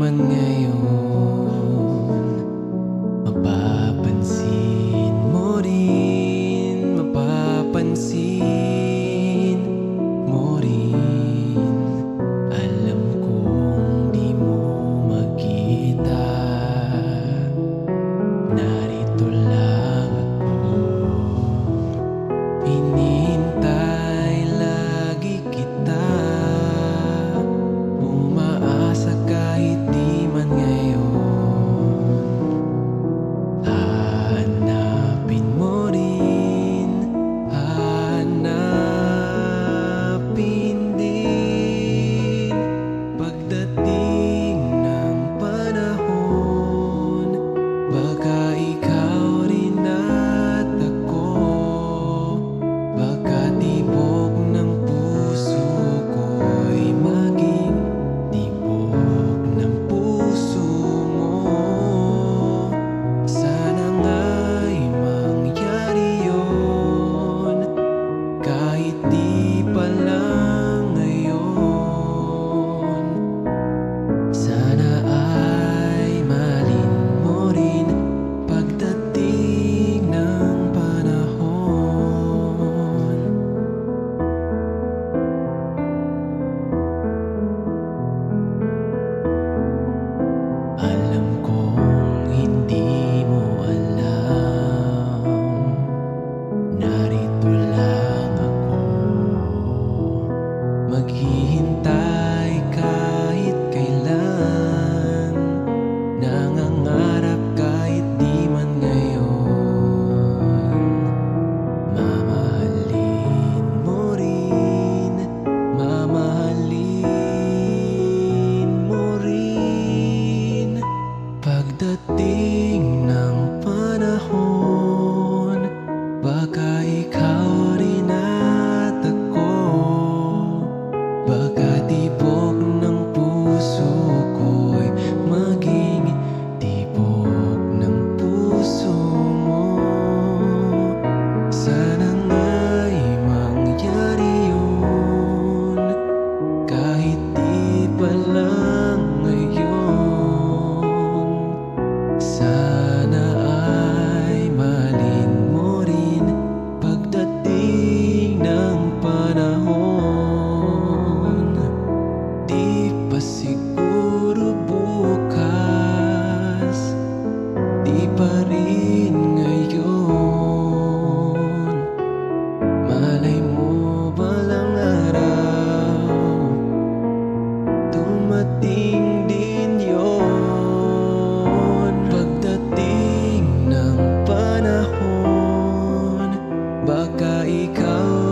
mình ngày maghintay Darating din yun. Pagdating ng panahon. Baka ikaw